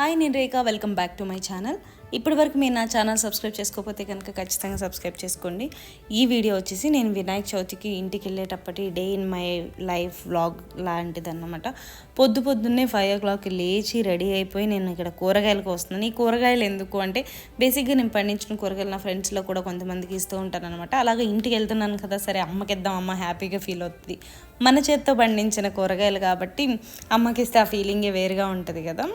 Hi నేను Rekha. Welcome back to my channel. ఇప్పటి వరకు మీరు నా ఛానల్ సబ్స్క్రైబ్ చేసుకోకపోతే కనుక ఖచ్చితంగా సబ్స్క్రైబ్ చేసుకోండి. ఈ వీడియో వచ్చేసి నేను వినాయక చవితికి ఇంటికి వెళ్ళేటప్పటి day in my life vlog లాంటిది అన్నమాట పొద్దు పొద్దున్నే ఫైవ్ ఓ క్లాక్కి లేచి రెడీ అయిపోయి నేను ఇక్కడ కూరగాయలకు వస్తున్నాను. ఈ కూరగాయలు ఎందుకు అంటే బేసిక్గా నేను పండించిన కూరగాయలు నా ఫ్రెండ్స్లో కూడా కొంతమందికి ఇస్తూ ఉంటాను అనమాట అలాగే ఇంటికి వెళ్తున్నాను కదా సరే అమ్మకి ఇద్దాం అమ్మ హ్యాపీగా ఫీల్ అవుతుంది. మన చేత్తో పండించిన కూరగాయలు కాబట్టి అమ్మకిస్తే ఆ ఫీలింగే వేరుగా ఉంటుంది కదా.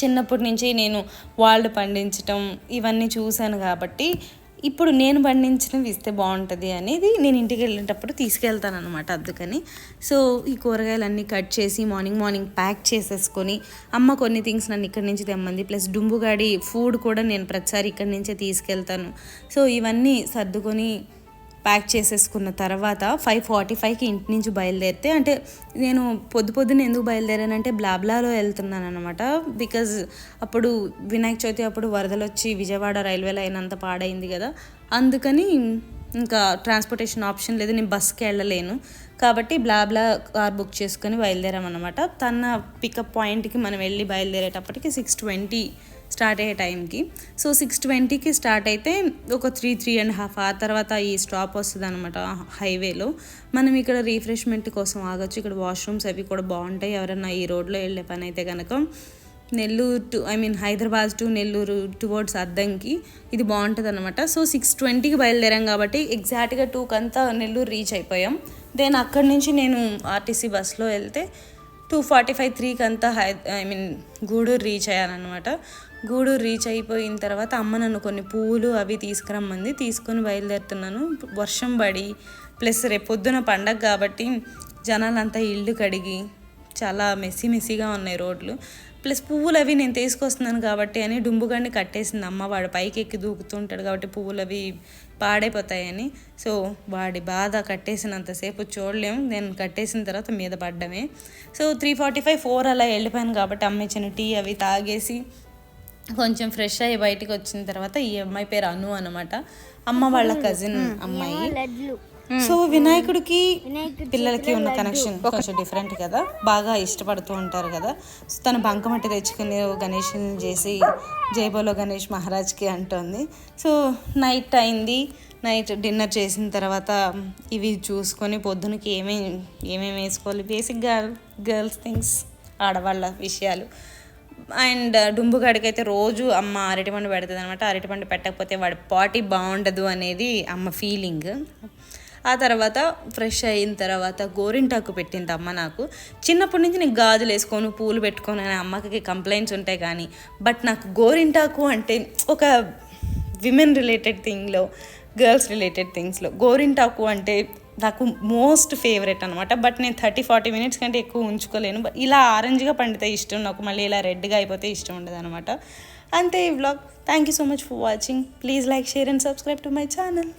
చిన్నప్పటి నుంచి నేను వాళ్ళు పండించటం ఇవన్నీ చూశాను కాబట్టి ఇప్పుడు నేను పండించినవి ఇస్తే బాగుంటుంది అనేది నేను ఇంటికి వెళ్ళేటప్పుడు తీసుకెళ్తాను అనమాట అందుకని. సో ఈ కూరగాయలన్నీ కట్ చేసి మార్నింగ్ మార్నింగ్ ప్యాక్ చేసేసుకొని అమ్మ కొన్ని థింగ్స్ నన్ను ఇక్కడి నుంచి తెమ్మంది. ప్లస్ డుంబుగాడి ఫుడ్ కూడా నేను ప్రతిసారి ఇక్కడి నుంచే తీసుకెళ్తాను. సో ఇవన్నీ సర్దుకొని ప్యాక్ చేసేసుకున్న తర్వాత ఫైవ్ ఫార్టీ ఫైవ్కి ఇంటి నుంచి బయలుదేరితే అంటే నేను పొద్దు పొద్దున ఎందుకు బయలుదేరానంటే బ్లాబ్లాలో వెళ్తున్నాను అనమాట బికాజ్ అప్పుడు వినాయక చవితి అప్పుడు వరదలు వచ్చి విజయవాడ రైల్వే లైన్ అంతా పాడైంది కదా. అందుకని ఇంకా ట్రాన్స్పోర్టేషన్ ఆప్షన్ లేదు నేను బస్కి వెళ్ళలేను. కాబట్టి బ్లాబ్లా కార్ బుక్ చేసుకొని బయలుదేరామన్నమాట. తన పికప్ పాయింట్కి మనం వెళ్ళి బయలుదేరేటప్పటికి సిక్స్ ట్వంటీ స్టార్ట్ అయ్యే టైంకి. సో సిక్స్ ట్వంటీకి స్టార్ట్ అయితే ఒక త్రీ త్రీ అండ్ హాఫ్ ఆ తర్వాత ఈ స్టాప్ వస్తుంది అనమాట హైవేలో. మనం ఇక్కడ రీఫ్రెష్మెంట్ కోసం ఆగొచ్చు. ఇక్కడ వాష్రూమ్స్ అవి కూడా బాగుంటాయి. ఎవరైనా ఈ రోడ్లో వెళ్ళే పని అయితే కనుక Nellore to I mean Hyderabad to Nellore towards Addanki ఇది బాగుంటుంది అనమాట సో సిక్స్ ట్వంటీకి బయలుదేరాం కాబట్టి ఎగ్జాక్ట్గా టూకి అంతా నెల్లూరు రీచ్ అయిపోయాం. దెన్ అక్కడి నుంచి నేను ఆర్టీసీ బస్సులో వెళ్తే టూ ఫార్టీ ఫైవ్ త్రీకి అంతా high I mean Gudur reach అయ్యానమాట Gudur reach అయిపోయిన తర్వాత అమ్మ నన్ను కొన్ని పువ్వులు అవి తీసుకురమ్మంది. తీసుకొని బయలుదేరుతున్నాను. వర్షం పడి ప్లస్ రేపు పొద్దున పండగ కాబట్టి జనాలంతా ఇల్లు కడిగి చాలా మెస్సీ మెస్సీగా ఉన్నాయి రోడ్లు. ప్లస్ పువ్వులు అవి నేను తీసుకొస్తున్నాను కాబట్టి అని డుంబుగాడిని కట్టేసింది అమ్మ. వాడు పైకి ఎక్కి దూకుతుంటాడు కాబట్టి పువ్వులు అవి పాడైపోతాయని. సో వాడి బాధ కట్టేసినంతసేపు చూడలేము. నేను కట్టేసిన తర్వాత మీద పడ్డమే. So three forty five four అలా వెళ్ళిపోయాను కాబట్టి అమ్మ ఇచ్చిన టీ అవి తాగేసి కొంచెం ఫ్రెష్ అయ్యి బయటికి వచ్చిన తర్వాత ఈ అమ్మాయి పేరు అను అనమాట. అమ్మ వాళ్ళ కజిన్ అమ్మాయి. సో వినాయకుడికి పిల్లలకి ఉన్న కనెక్షన్ కొంచెం డిఫరెంట్ కదా. బాగా ఇష్టపడుతూ ఉంటారు కదా. సో తను బంకమట్టి తెచ్చుకుని గణేష్ చేసి జైబోలో గణేష్ మహారాజ్కి అంటుంది. సో నైట్ అయింది. నైట్ డిన్నర్ చేసిన తర్వాత ఇవి చూసుకొని పొద్దునకి ఏమేమి ఏమేమి వేసుకోవాలి? బేసిక్గా గర్ల్స్ థింగ్స్ ఆడవాళ్ళ విషయాలు. అండ్ డుంబుగాడికి అయితే రోజు అమ్మ అరటిపండు పెడుతుంది అనమాట అరటిపండు పెట్టకపోతే వాడి పాటి బాగుండదు అనేది అమ్మ ఫీలింగ్ ఆ తర్వాత ఫ్రెష్ అయిన తర్వాత గోరింటాకు పెట్టింది అమ్మ నాకు. చిన్నప్పటి నుంచి నేను గాజులు వేసుకొని పూలు పెట్టుకొని అని అమ్మకి కంప్లైంట్స్ ఉంటాయి కానీ బట్ నాకు గోరింటాకు అంటే ఒక విమెన్ రిలేటెడ్ థింగ్లో గర్ల్స్ రిలేటెడ్ థింగ్స్లో గోరింటాకు అంటే నాకు మోస్ట్ ఫేవరెట్ అనమాట బట్ నేను థర్టీ ఫార్టీ మినిట్స్ కంటే ఎక్కువ ఉంచుకోలేను. బట్ ఇలా ఆరెంజ్గా పండితే ఇష్టం నాకు మళ్ళీ ఇలా రెడ్గా అయిపోతే ఇష్టం ఉండదు అనమాట అంతే ఈ vlog thank you so much for watching please like share and subscribe to my channel